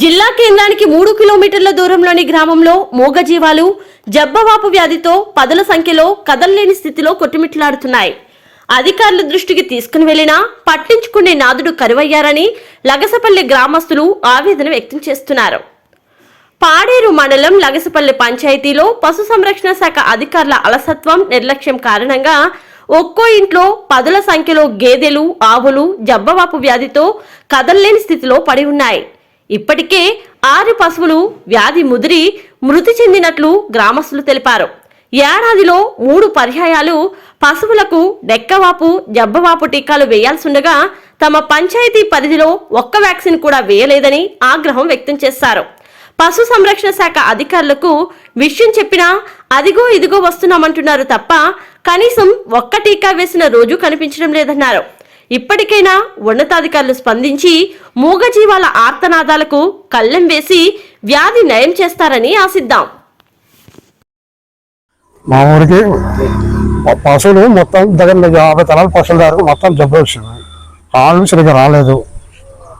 జిల్లా కేంద్రానికి మూడు కిలోమీటర్ల దూరంలోని గ్రామంలో మూగజీవాలు జబ్బవాపు వ్యాధితో పదుల సంఖ్యలో కదలలేని స్థితిలో కొట్టుమిట్లాడుతున్నాయి. అధికారుల దృష్టికి తీసుకుని వెళ్ళినా పట్టించుకునే నాదుడు కరువయ్యారని లగసపల్లి గ్రామస్తులు ఆవేదన వ్యక్తం చేస్తున్నారు. పాడేరు మండలం లగసపల్లి పంచాయతీలో పశు సంరక్షణ శాఖ అధికారుల అలసత్వం నిర్లక్ష్యం కారణంగా ఒక్కో ఇంట్లో పదుల సంఖ్యలో గేదెలు ఆవులు జబ్బవాపు వ్యాధితో కదలలేని స్థితిలో పడి ఉన్నాయి. ఇప్పటికే ఆరు పశువులు వ్యాధి ముదిరి మృతి చెందినట్లు గ్రామస్తులు తెలిపారు. ఏడాదిలో మూడు పర్యాయాలు పశువులకు డెక్కవాపు జబ్బవాపు టీకాలు వేయాల్సిండగా తమ పంచాయతీ పరిధిలో ఒక్క వ్యాక్సిన్ కూడా వేయలేదని ఆగ్రహం వ్యక్తం చేశారు. పశు సంరక్షణ శాఖ అధికారులకు విషయం చెప్పినా అదిగో ఇదిగో వస్తున్నామంటున్నారు తప్ప కనీసం ఒక్క టీకా వేసిన రోజు కనిపించడం లేదన్నారు. ఇప్పటికైనా ఉన్నతాధికారులు స్పందించి మూగజీవాల ఆర్తనాదాలకు కళ్ళెం వేసి వ్యాధి నయం చేస్తారని ఆశిద్దాం. మా ఊరికి పశువులు మొత్తం దగ్గర యాభై తలాల పశువుల దగ్గర మొత్తం జబ్బు వచ్చింది. కాళ్ళు సరిగ్గా రాలేదు.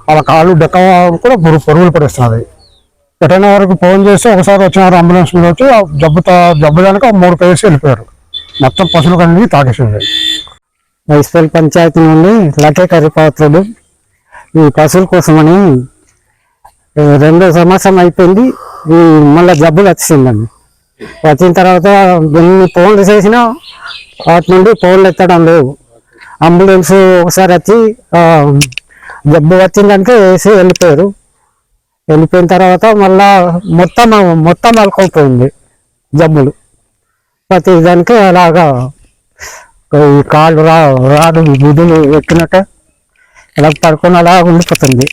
వాళ్ళ కాళ్ళు డెక్క కూడా పురుగు పురుగులు పడిస్తున్నది ఎటైనా వరకు ఫోన్ చేసి ఒకసారి వచ్చినారు అంబులెన్స్ మీద వచ్చి జబ్బు జబ్బు దానికి మూడు కేసు వెళ్ళిపోయారు. మొత్తం పశువులు అనేది తాగేసింది మున్సిపల్ పంచాయతీ నుండి లకే కరిపాత్రుడు ఈ పశువుల కోసమని రెండో సంవత్సరం అయిపోయింది. ఈ మళ్ళీ జబ్బులు వచ్చిందండి వచ్చిన తర్వాత ఎన్ని ఫోన్లు చేసినా వాటి నుండి ఫోన్లు ఎత్తడం లేవు అంబులెన్స్ ఒకసారి వచ్చి జబ్బు వచ్చిందంటే వేసి వెళ్ళిపోయారు. వెళ్ళిపోయిన తర్వాత మళ్ళా మొత్తం మొత్తం అల్కపోయింది జబ్బులు. ప్రతి దానికి అలాగా ఈ కాళ్ళు రా రాడు గుడ్డులు ఎక్కినట్ట. ఇలా పడుకొని అలా ఉండిపోతుంది.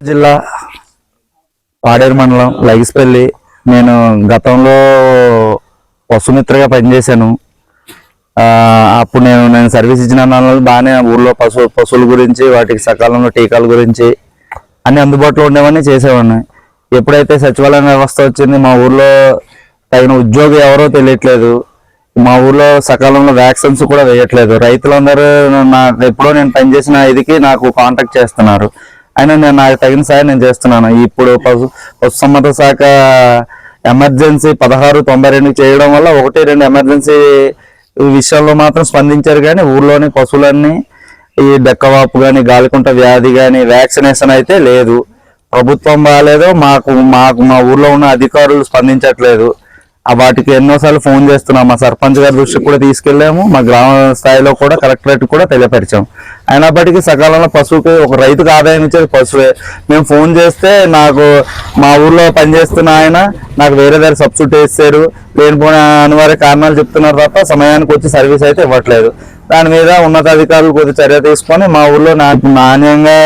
జిల్లా పాడేరు మండలం లగిస్పల్లి. నేను గతంలో పశుమిత్రగా పనిచేశాను. అప్పుడు నేను నేను సర్వీస్ ఇచ్చిన బాగానే ఊర్లో పశు పశువుల గురించి వాటికి సకాలంలో టీకాల గురించి అన్ని అందుబాటులో ఉండేవన్నీ చేసేవాడిని. ఎప్పుడైతే సచివాలయం వ్యవస్థ వచ్చింది మా ఊర్లో తగిన ఉద్యోగం ఎవరో తెలియట్లేదు. మా ఊర్లో సకాలంలో వ్యాక్సిన్స్ కూడా వేయట్లేదు. రైతులందరూ నా ఎప్పుడో నేను పనిచేసిన ఇదికి నాకు కాంటాక్ట్ చేస్తున్నారు. అయినా నేను నాకు తగిన సాయం నేను చేస్తున్నాను. ఇప్పుడు పశు పశుసంవర్ధక శాఖ ఎమర్జెన్సీ పదహారు తొంభై రెండు చేయడం వల్ల ఒకటి రెండు ఎమర్జెన్సీ విషయంలో మాత్రం స్పందించారు కానీ ఊర్లోని పశువులన్నీ ఈ డెక్కవాపు కానీ గాలికుంట వ్యాధి కానీ వ్యాక్సినేషన్ అయితే లేదు. ప్రభుత్వం బాగాలేదు మాకు మాకు మా ఊర్లో ఉన్న అధికారులు స్పందించట్లేదు. వాటికి ఎన్నోసార్లు ఫోన్ చేస్తున్నాం. మా సర్పంచ్ గారి దృష్టికి కూడా తీసుకెళ్ళాము. మా గ్రామ స్థాయిలో కూడా కలెక్టరేట్ కూడా తెలియపరిచాం. అయినప్పటికీ సకాలంలో పశువుకి ఒక రైతుకు ఆదాయం ఇచ్చేది పశువే. మేము ఫోన్ చేస్తే నాకు మా ఊర్లో పనిచేస్తున్న ఆయన నాకు వేరే దగ్గర సబ్సిడీ వేస్తారు లేనిపోయిన అనివార్య కారణాలు చెప్తున్నారు తప్ప సమయానికి వచ్చి సర్వీస్ అయితే ఇవ్వట్లేదు. దాని మీద ఉన్నతాధికారులు కొద్ది చర్య తీసుకొని మా ఊర్లో నాకు నాణ్యంగా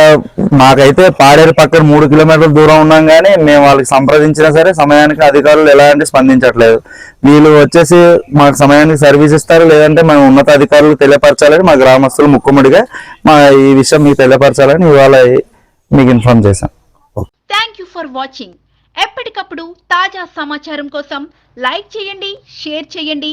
మాకైతే పాడేరు పక్కన మూడు కిలోమీటర్ల దూరం ఉన్నాం కానీ మేము వాళ్ళకి సంప్రదించినా సరే సమయానికి అధికారులు ఎలాంటి స్పందించట్లేదు. వీళ్ళు వచ్చేసి మాకు సమయానికి సర్వీస్ ఇస్తారు లేదంటే మేము ఉన్నతాధికారులు తెలియపరచాలని మా గ్రామస్తులు ముక్కుముడిగా మా ఈ విషయం మీకు తెలియపరచాలని ఇవాళ మీకు ఇన్ఫార్మ్ చేశాం. థ్యాంక్ యూ ఫర్ వాచింగ్ ఎప్పటికప్పుడు తాజా సమాచారం కోసం లైక్ చేయండి షేర్ చేయండి.